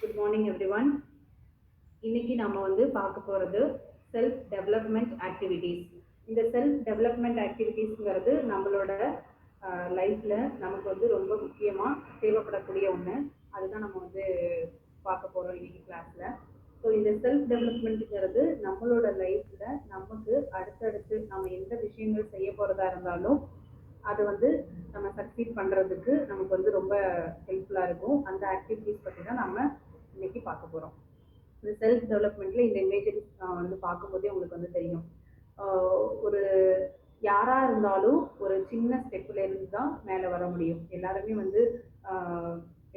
Good morning every one இன்னைக்கு நம்ம வந்து பார்க்க போகிறது செல்ஃப் டெவலப்மெண்ட் ஆக்டிவிட்டீஸ் இந்த செல்ஃப் டெவலப்மெண்ட் ஆக்டிவிட்டீஸ்ங்கிறது நம்மளோட லைஃப்பில் நமக்கு வந்து ரொம்ப முக்கியமாக தேவைப்படக்கூடிய ஒன்று அதுதான் நம்ம வந்து பார்க்க போகிறோம் இன்னைக்கு கிளாஸில் ஸோ இந்த செல்ஃப் டெவலப்மெண்ட்டுங்கிறது நம்மளோட லைஃப்பில் நமக்கு அடுத்தடுத்து நம்ம எந்த விஷயங்கள் செய்ய போகிறதா இருந்தாலும் அது வந்து நம்ம சக்சீட் பண்ணுறதுக்கு நமக்கு வந்து ரொம்ப ஹெல்ப்ஃபுல்லாக இருக்கும். அந்த ஆக்டிவிட்டீஸ் பற்றி தான் நம்ம இன்னைக்கு பார்க்க போகிறோம் இந்த செல்ஃப் டெவலப்மெண்ட்டில் இந்த இமேஜஸ் வந்து பார்க்கும்போதே உங்களுக்கு வந்து தெரியும். ஒரு யாராக இருந்தாலும் ஒரு சின்ன ஸ்டெப்பில் இருந்து தான் மேலே வர முடியும். எல்லாருமே வந்து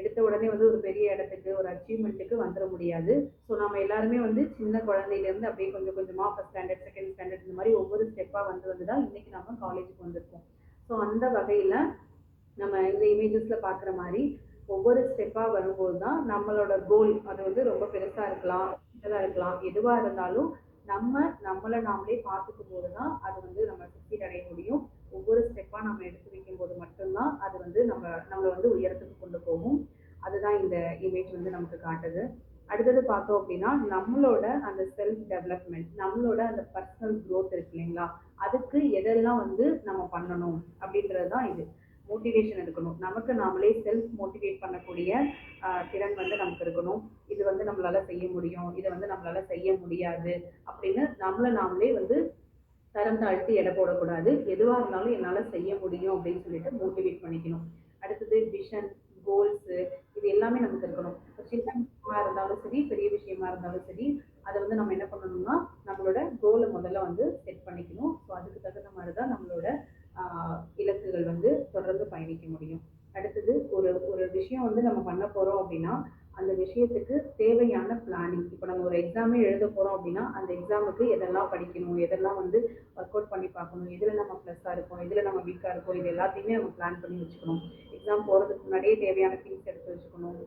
எடுத்த உடனே வந்து ஒரு பெரிய இடத்துக்கு ஒரு அச்சீவ்மெண்ட்டுக்கு வந்துட முடியாது. ஸோ நம்ம எல்லாருமே வந்து சின்ன குழந்தையிலேருந்து அப்படியே கொஞ்சம் கொஞ்சமாக ஃபஸ்ட் ஸ்டாண்டர்ட் செகண்ட் ஸ்டாண்டர்ட் இந்த மாதிரி ஒவ்வொரு ஸ்டெப்பாக வந்து வந்து தான் இன்றைக்கி நம்ம காலேஜுக்கு வந்திருக்கோம். ஸோ அந்த வகையில் நம்ம இந்த இமேஜஸில் பார்க்குற மாதிரி ஒவ்வொரு ஸ்டெப்பாக வரும்போது தான் நம்மளோட கோல் அது வந்து ரொம்ப பெருசாக இருக்கலாம் சின்னதாக இருக்கலாம் எதுவாக இருந்தாலும் நம்ம நம்மளை நாமளே பார்த்துக்கும் போது தான் அது வந்து நம்ம சுற்றி அடைய முடியும். ஒவ்வொரு ஸ்டெப்பாக நம்ம எடுத்து வைக்கும் போது மட்டும்தான் அது வந்து நம்ம நம்மளை வந்து உயரத்துக்கு கொண்டு போகும். அதுதான் இந்த இமேஜ் வந்து நமக்கு காட்டுது. அடுத்தது பார்த்தோம் அப்படின்னா நம்மளோட அந்த செல்ஃப் டெவலப்மெண்ட் நம்மளோட அந்த பர்சனல் க்ரோத் இருக்கு இல்லைங்களா? அதுக்கு எதெல்லாம் வந்து நம்ம பண்ணணும் அப்படின்றது தான் இது. மோட்டிவேஷன் இருக்கணும் நமக்கு நாமளே செல்ஃப் மோட்டிவேட் பண்ணக்கூடிய திறன் வந்து நமக்கு இருக்கணும். இது வந்து நம்மளால செய்ய முடியும். இதை வந்து நம்மளால செய்ய முடியாது. அப்படின்னு நம்மளை நாமளே வந்து தரம் தாழ்த்தி எடை போடக்கூடாது. எதுவாக இருந்தாலும் என்னால் செய்ய முடியும் அப்படின்னு சொல்லிட்டு மோட்டிவேட் பண்ணிக்கணும். அடுத்தது விஷன் கோல்ஸு இது எல்லாமே நமக்கு இருக்கணும். சின்ன விஷயமா இருந்தாலும் சரி பெரிய விஷயமா இருந்தாலும் சரி அதை வந்து நம்ம என்ன பண்ணணும்னா நம்மளோட கோலை முதல்ல வந்து செட் பண்ணிக்கணும். ஸோ அதுக்கு தகுந்த மாதிரி தான் நம்ம தொடர்ந்து முடியும். அடுத்தது ஒரு ஒரு விஷயம் வந்து நம்ம பண்ண போகிறோம் அப்படின்னா அந்த விஷயத்துக்கு தேவையான பிளானிங் இப்போ நம்ம ஒரு எக்ஸாமே எழுத போகிறோம் அப்படின்னா அந்த எக்ஸாமுக்கு எதெல்லாம் படிக்கணும் எதெல்லாம் வந்து ஒர்க் அவுட் பண்ணி பார்க்கணும் இதில் நம்ம ப்ளஸ்ஸாக இருக்கும் இதில் நம்ம வீக்காக இருக்கும் இது எல்லாத்தையுமே நம்ம பிளான் பண்ணி வச்சுக்கணும். எக்ஸாம் போகிறதுக்கு முன்னாடியே தேவையான திங்ஸ் எடுத்து வச்சுக்கணும்.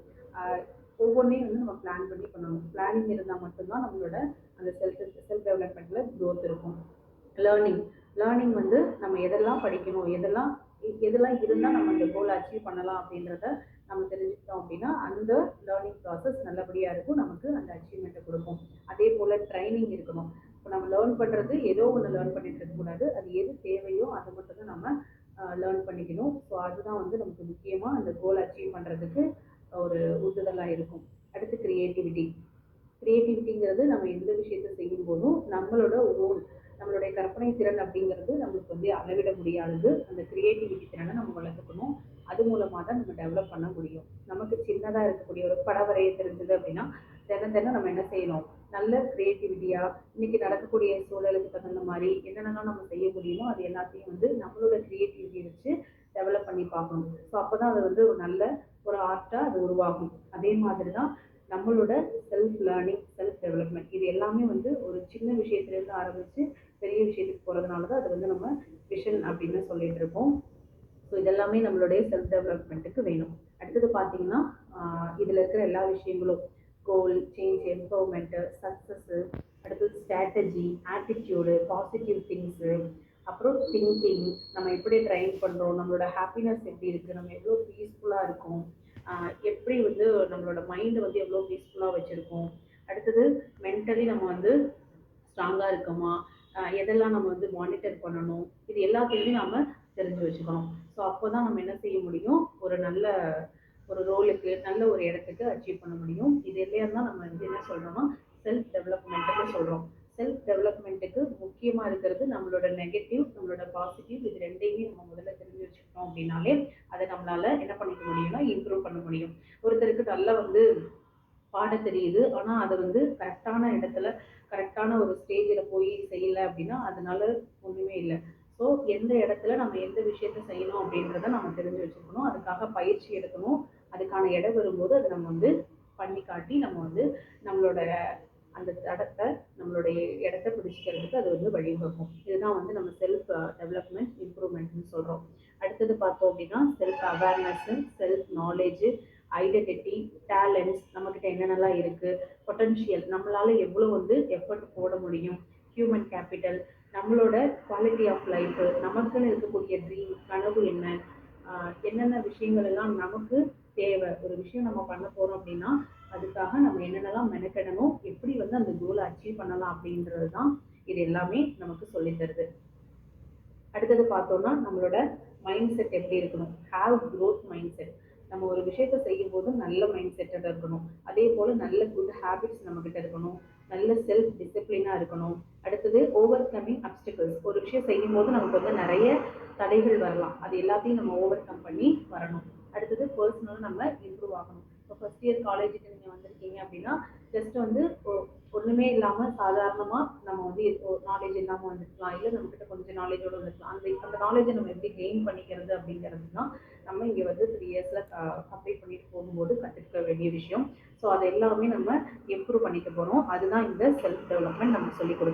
ஒவ்வொன்றையும் வந்து நம்ம பிளான் பண்ணி பண்ணணும். பிளானிங் இருந்தால் மட்டும்தான் நம்மளோட அந்த செல்ஃப் செல்ஃப் டெவலப்மெண்ட்டில் க்ரோத் இருக்கும். லேர்னிங் லேர்னிங் வந்து நம்ம எதெல்லாம் படிக்கணும் எதெல்லாம் எதெல்லாம் இருந்தால் நம்ம அந்த கோலை அச்சீவ் பண்ணலாம் அப்படின்றத நம்ம தெரிஞ்சுக்கிட்டோம் அப்படின்னா அந்த லேர்னிங் ப்ராசஸ் நல்லபடியாக இருக்கும் நமக்கு அந்த அச்சீவ்மெண்ட்டை கொடுக்கும். அதே போல் ட்ரைனிங் இருக்கணும். இப்போ நம்ம லேர்ன் பண்ணுறது ஏதோ ஒன்று லேர்ன் பண்ணிட்டு இருக்கக்கூடாது அது எது தேவையோ அதை மட்டும் தான் நம்ம லேர்ன் பண்ணிக்கணும். ஸோ அதுதான் வந்து நமக்கு முக்கியமாக அந்த கோல் அச்சீவ் பண்ணுறதுக்கு ஒரு உந்துதலாக இருக்கும். அடுத்து க்ரியேட்டிவிட்டி க்ரியேட்டிவிட்டிங்கிறது நம்ம எந்த விஷயத்தை செய்யும் போதும் நம்மளோட ஓன் நம்மளுடைய கற்பனை திறன் அப்படிங்கிறது நம்மளுக்கு வந்து அளவிட முடியாதது. அந்த க்ரியேட்டிவிட்டி திறனை நம்ம வளர்த்துக்கணும். அது மூலமாக தான் நம்ம டெவலப் பண்ண முடியும். நமக்கு சின்னதாக இருக்கக்கூடிய ஒரு படம் வரைய தெரிஞ்சது அப்படின்னா தினம் தினம் நம்ம என்ன செய்யணும்? நல்ல கிரியேட்டிவிட்டியாக இன்னைக்கு நடக்கக்கூடிய சூழலுக்கு தகுந்த மாதிரி என்னென்னலாம் நம்ம செய்ய முடியுமோ அது எல்லாத்தையும் வந்து நம்மளோட க்ரியேட்டிவிட்டியை வச்சு டெவலப் பண்ணி பார்க்கணும். ஸோ அப்போ தான் அது வந்து ஒரு நல்ல ஒரு ஆர்ட்டாக அது உருவாகும். அதே மாதிரி தான் நம்மளோட செல்ஃப் லேர்னிங் செல்ஃப் டெவலப்மெண்ட் இது எல்லாமே வந்து ஒரு சின்ன விஷயத்துலேருந்து ஆரம்பித்து பெரிய விஷயத்துக்கு போகிறதுனால தான் அது வந்து நம்ம விஷன் அப்படின்னு சொல்லிட்டு இருக்கோம். ஸோ இதெல்லாமே நம்மளுடைய செல்ஃப் டெவலப்மெண்ட்டுக்கு வேணும். அடுத்தது பார்த்தீங்கன்னா இதில் இருக்கிற எல்லா விஷயங்களும் கோல் சேஞ்ச் எம்பவர்மெண்ட்டு சக்ஸஸ்ஸு அடுத்தது ஸ்ட்ராட்டஜி ஆட்டிடியூடு பாசிட்டிவ் திங்ஸு அப்புறம் திங்கிங் நம்ம எப்படி ட்ரைன் பண்ணுறோம் நம்மளோட ஹாப்பினஸ் எப்படி இருக்குது நம்ம எவ்வளோ பீஸ்ஃபுல்லாக இருக்கும் எப்படி வந்து நம்மளோட மைண்டை வந்து எவ்வளோ பீஸ்ஃபுல்லாக வச்சுருக்கோம். அடுத்தது மென்டலி நம்ம வந்து ஸ்ட்ராங்காக இருக்கோமா எதெல்லாம் நம்ம வந்து மானிட்டர் பண்ணணும்? இது எல்லாத்தையுமே நாம தெரிஞ்சு வச்சுக்கணும். ஸோ அப்போ தான் நம்ம என்ன செய்ய முடியும்? ஒரு நல்ல ஒரு ரோலுக்கு நல்ல ஒரு இடத்துக்கு அச்சீவ் பண்ண முடியும். இது இல்லையா தான் நம்ம வந்து என்ன சொல்கிறோம்னா செல்ஃப் டெவலப்மெண்ட்டுன்னு சொல்கிறோம் செல்ஃப் டெவலப்மெண்ட்டுக்கு முக்கியமாக இருக்கிறது நம்மளோட நெகட்டிவ் நம்மளோட பாசிட்டிவ் இது ரெண்டையுமே நம்ம முதல்ல தெரிஞ்சு வச்சுக்கிட்டோம் அப்படின்னாலே அதை நம்மளால என்ன பண்ணிக்க முடியும்னா இம்ப்ரூவ் பண்ண முடியும். ஒருத்தருக்கு நல்லா வந்து பாட தெரியுது ஆனால் அதை வந்து கரெக்டான இடத்துல கரெக்டான ஒரு ஸ்டேஜில் போய் செய்யலை அப்படின்னா அதனால ஒன்றுமே இல்லை. ஸோ எந்த இடத்துல நம்ம எந்த விஷயத்த செய்யணும் அப்படின்றத நம்ம தெரிஞ்சு வச்சுக்கணும். அதுக்காக பயிற்சி எடுக்கணும். அதுக்கான இடம் வரும்போது அதை நம்ம வந்து பண்ணி காட்டி நம்ம வந்து நம்மளோட அந்த தடத்தை நம்மளுடைய இடத்த பிடிச்சிக்கிறதுக்கு அது வந்து வழிவகுக்கும். இதுதான் வந்து நம்ம செல்ஃப் டெவலப்மெண்ட் இம்ப்ரூவ்மெண்ட்னு சொல்கிறோம் அடுத்தது பார்த்தோம் அப்படின்னா self awareness self knowledge identity talents நம்மக்கிட்ட என்னென்னலாம் இருக்குது பொட்டன்ஷியல் நம்மளால் எவ்வளோ வந்து எஃபர்ட் போட முடியும் ஹியூமன் கேபிட்டல் நம்மளோட குவாலிட்டி ஆஃப் லைஃப் நமக்குன்னு இருக்கக்கூடிய ட்ரீம் கனவு என்ன என்னென்ன விஷயங்கள் எல்லாம் நமக்கு தேவை ஒரு விஷயம் நம்ம பண்ண போகிறோம் அப்படின்னா அதுக்காக நம்ம என்னென்னலாம் மெனக்கெடணும் எப்படி வந்து அந்த கோலை அச்சீவ் பண்ணலாம் அப்படின்றது தான் இது எல்லாமே நமக்கு சொல்லித் தருது. அடுத்தது பார்த்தோம்னா நம்மளோட மைண்ட் செட் எப்படி இருக்கணும்? ஹாவ் க்ரோத் மைண்ட் செட் நம்ம ஒரு விஷயத்த செய்யும் போது நல்ல மைண்ட் செட்டோட இருக்கணும். அதே போல் நல்ல குட் ஹேபிட்ஸ் நம்மக்கிட்ட இருக்கணும். நல்ல செல்ஃப் டிசிப்ளினாக இருக்கணும். அடுத்தது ஓவர் கம்மிங் அப்டிக்கல்ஸ் ஒரு விஷயம் செய்யும் போது நமக்கு வந்து நிறைய தடைகள் வரலாம். அது எல்லாத்தையும் நம்ம ஓவர் கம் பண்ணி வரணும். அடுத்தது பர்சனலாக நம்ம இம்ப்ரூவ் ஆகணும். இப்போ ஃபஸ்ட் இயர் காலேஜுக்கு நீங்கள் வந்திருக்கீங்க அப்படின்னா ஜஸ்ட் வந்து ஒன்றுமே ஒண்ணுமே இல்லாமல் சாதாரணமாக நம்ம வந்து நாலேஜ் இல்லாமல் வந்துருக்கலாம் இல்லை நம்மக்கிட்ட கொஞ்சம் நாலேஜோட வந்துருக்கலாம் அந்த அந்த நாலேஜை நம்ம எப்படி கெயின் பண்ணிக்கிறது அப்படிங்கிறது தான் நம்ம இங்கே வந்து த்ரீ இயர்ஸில் கம்ப்ளீட் பண்ணிட்டு போகும்போது கற்றுக்க வேண்டிய விஷயம். ஸோ அது எல்லாமே நம்ம இம்ப்ரூவ் பண்ணிக்க போகிறோம் அதுதான் இந்த செல்ஃப் டெவலப்மெண்ட் நம்ம சொல்லிக் கொடுக்கணும்